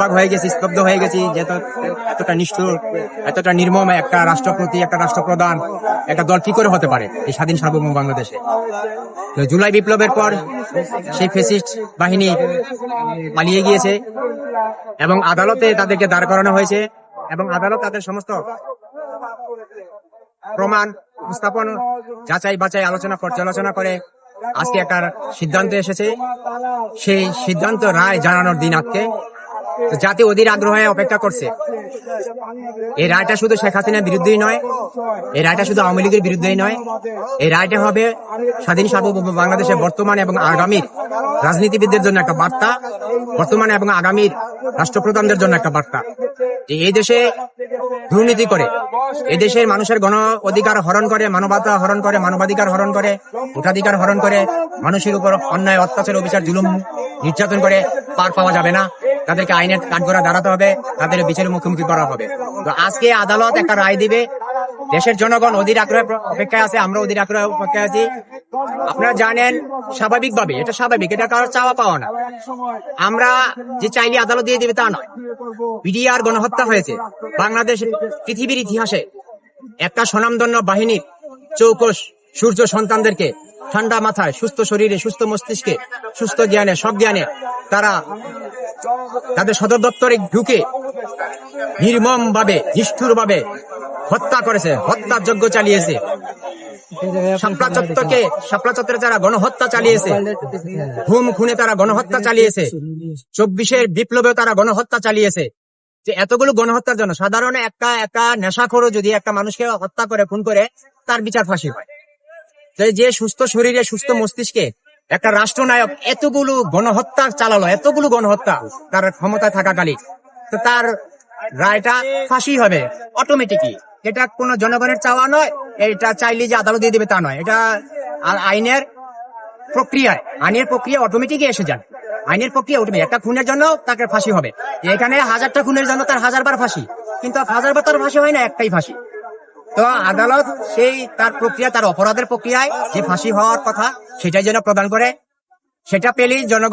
হতবাক হয়ে গেছি, স্তব্ধ হয়ে গেছি যে এতটা নিষ্ঠুর, এতটা নির্মম একটা রাষ্ট্রপতি, একটা রাষ্ট্রপ্রধান, একটা দল কি করে হতে পারে এই স্বাধীন সার্বভৌম বাংলাদেশে? জুলাই বিপ্লবের পর সেই ফেসিস্ট বাহিনী পালিয়ে গিয়েছে এবং আদালতে তাদেরকে দাঁড় করানো হয়েছে এবং আদালত তাদের সমস্ত প্রমাণ, উপস্থাপন, যাচাই বাছাই, আলোচনা পর্যালোচনা করে আজকে একটা সিদ্ধান্ত এসেছে। সেই সিদ্ধান্ত রায় জানানোর দিন আজকে। জাতি অধীর আগ্রহে অপেক্ষা করছে। এই রায়টা শুধু শেখ হাসিনার বিরুদ্ধেই নয়, এই রায়টা শুধু আওয়ামী লীগের বিরুদ্ধেই নয়, এই রায়টা হবে স্বাধীন সার্বভৌম বাংলাদেশের বর্তমান এবং আগামীর রাজনীতিবিদদের জন্য একটা বার্তা, বর্তমানে এবং আগামীর রাষ্ট্রপ্রধানদের জন্য একটা বার্তা। যে এই দেশে দুর্নীতি করে, এই দেশের মানুষের গণ অধিকার হরণ করে, মানবতা হরণ করে, মানবাধিকার হরণ করে, ভোটাধিকার হরণ করে, মানুষের উপর অন্যায়, অত্যাচার, অবিচার, জুলুম নির্যাতন করে পার পাওয়া যাবে না। তাদেরকে আইনের কাঠগড়া দাঁড়াতে হবে, তাদের বিচারের মুখোমুখি করা হবে। তো আজকে আদালত একটা রায় দিবে, দেশের জনগণ অধীর আগ্রহে অপেক্ষায় আছে, আমরা অধীর আগ্রহে অপেক্ষায় আছি। আপনারা জানেন, স্বাভাবিকভাবে, এটা স্বাভাবিক, এটা কারোর চাওয়া পাওয়া না। আমরা যে চাইলে আদালত দিয়ে দিবে তা নয়। বিডিআর গণহত্যা হয়েছে, বাংলাদেশ, পৃথিবীর ইতিহাসে একটা স্বনামধন্য বাহিনীর চৌকস, সূর্য সন্তানদেরকে ঠান্ডা মাথায়, সুস্থ শরীরে, সুস্থ মস্তিষ্কে, সুস্থ জ্ঞানে সব জ্ঞানে তারা তাদের সদর দপ্তরে ঢুকে নির্মম ভাবে নিষ্ঠুর ভাবে হত্যা করেছে হত্যার যজ্ঞ চালিয়েছে গণহত্যা চালিয়েছে খুনে তারা গণহত্যা চালিয়েছে, চব্বিশের বিপ্লবেও তারা গণহত্যা চালিয়েছে। যে এতগুলো গণহত্যার জন্য সাধারণ একটা একটা নেশাখোরও যদি একটা মানুষকে হত্যা করে, খুন করে, তার বিচার ফাঁসি হয়। যে সুস্থ শরীরে, সুস্থ মস্তিষ্কে একটা রাষ্ট্রনায়ক এতগুলো গণহত্যা চালালো, এতগুলো গণহত্যা তার ক্ষমতায় থাকাকালীন। তো তার রায়টা ফাঁসি হবে অটোমেটিকই এটা কোনো জনগণের চাওয়া নয়, এটা চাইলে যে আদালত দিয়ে দেবে তা নয়। এটা আইনের প্রক্রিয়ায়, আইনের প্রক্রিয়া অটোমেটিকই এসে যান আইনের প্রক্রিয়া অটোমেটিক একটা খুনের জন্য তাকে ফাঁসি হবে। এখানে হাজারটা খুনের জন্য তার হাজারবার ফাঁসি। কিন্তু হাজারবার তার ফাঁসি হয় না, একটাই ফাঁসি। তো আদালত সেই তার প্রক্রিয়া, তার অপরাধের প্রক্রিয়ায় যে ফাঁসি হওয়ার কথা সেটাই যেন প্রদান করে। সেটা পেলেই জনগণ